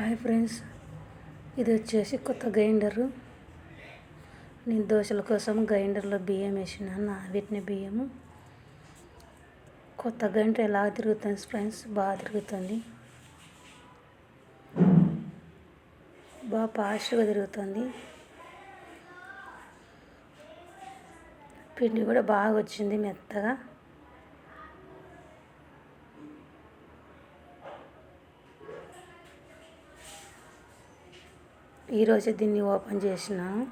Hi friends ఇది వచ్చేసి కొత్త గ్రైండరు. నేను దోశల కోసం గ్రైండర్లో బియ్యం వేసినాను వీటిని బియ్యము. కొత్త గ్రైండర్ ఎలా తిరుగుతుంది ఫ్రెండ్స్? బాగా తిరుగుతుంది. బాగా ఫాస్ట్గా తిరుగుతుంది. పిండి కూడా బాగా వచ్చింది మెత్తగా. ఈరోజే దీన్ని ఓపెన్ చేసినాను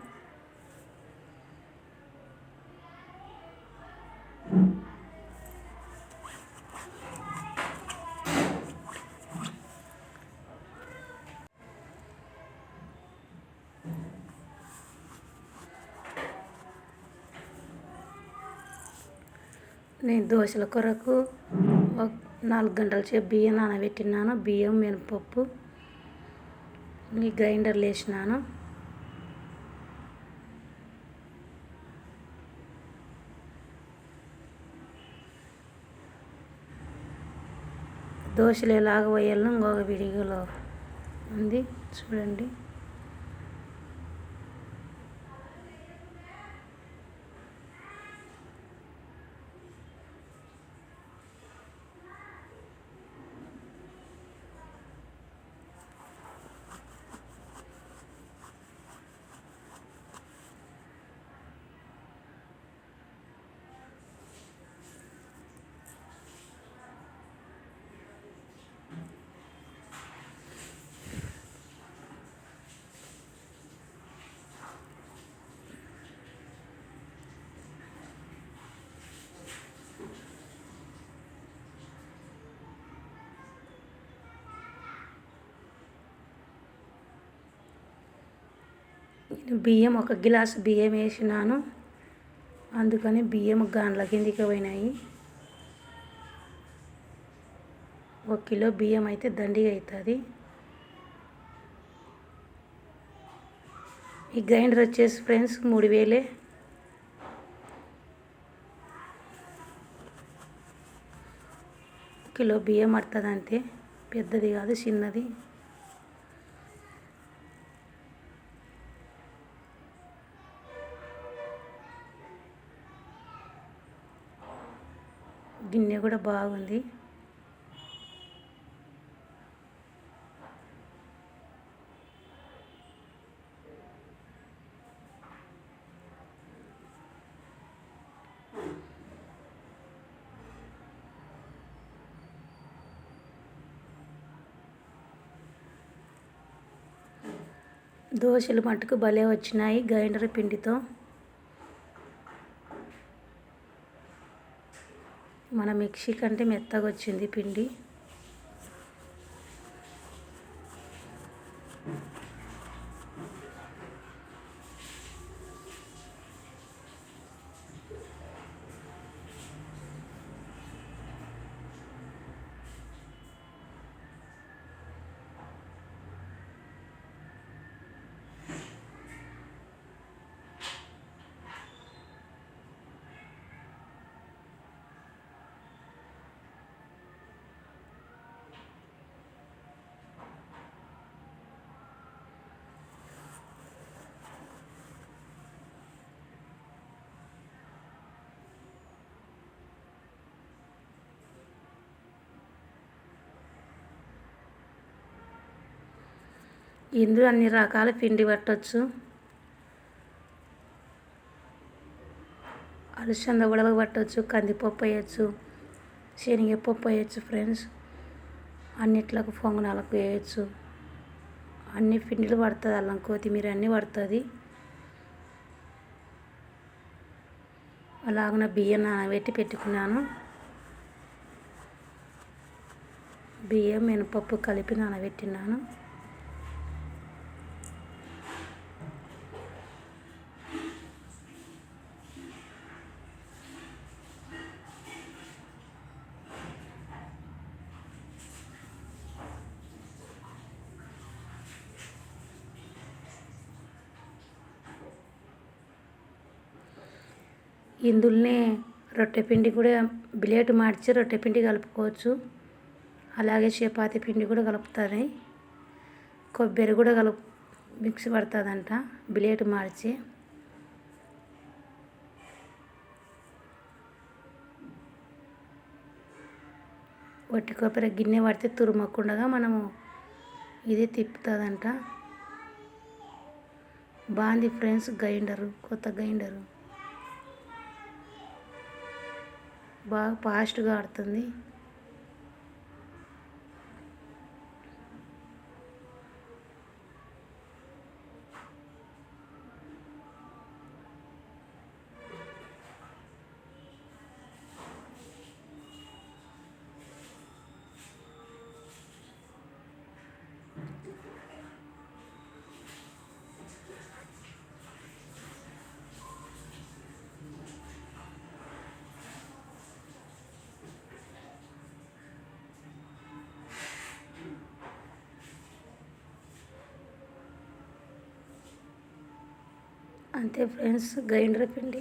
నేను దోశల కొరకు ఒక నాలుగు గంటల సేపు బియ్యం నానబెట్టినాను. బియ్యం మినపప్పు ఈ గ్రైండర్లు వేసినాను దోశలు ఎలాగ పోయాలో ఇంకొక వీడియోలో ఉంది. చూడండి. బియ్యం ఒక గిలాసు బియ్యం వేసినాను. అందుకని బియ్యం గాండ్ల కిందికి పోయినాయి. ఒక కిలో బియ్యం అయితే దండిగా అవుతుంది ఈ గ్రైండర్ వచ్చేసి ఫ్రెండ్స్ మూడు వేలే. కిలో బియ్యం పడుతుంది అంతే పెద్దది కాదు చిన్నది. గిన్నె కూడా బాగుంది. దోశలు మటుకు భలే వచ్చినాయి గ్రైండర్ పిండితో. మన మిక్సీ కంటే మెత్తగా వచ్చింది పిండి. ఇందులో అన్ని రకాల పిండి పట్టవచ్చు అలసంద ఉడక పట్టవచ్చు కందిపప్పు వేయచ్చు శనగపప్పు వేయచ్చు ఫ్రెండ్స్ అన్నిట్లకు పొంగనాలకు వేయచ్చు. అన్ని పిండిలు పడుతుంది అల్లం కొత్తిమీర అన్నీ పడుతుంది. అలాగన బియ్యం నానబెట్టి పెట్టుకున్నాను. బియ్యం మినపప్పు కలిపి నానబెట్టినాను ఇందులోనే రొట్టె పిండి కూడా బిలేట్ మార్చి రొట్టె పిండి కలుపుకోవచ్చు. అలాగే చపాతీ పిండి కూడా కలుపుతుంది కొబ్బరి కూడా కలుపు మిక్స్ పడుతుందంట బిలేట్ మార్చి. వట్టి కొబ్బరి గిన్నె పడితే తురుమక్కుండగా మనము ఇది తిప్పుతుందంట. బాగుంది ఫ్రెండ్స్ గ్రైండరు కొత్త గ్రైండరు. బాగా ఫాస్ట్గా ఆడుతుంది. అంతే ఫ్రెండ్స్ గ్రైండర్ పిండి.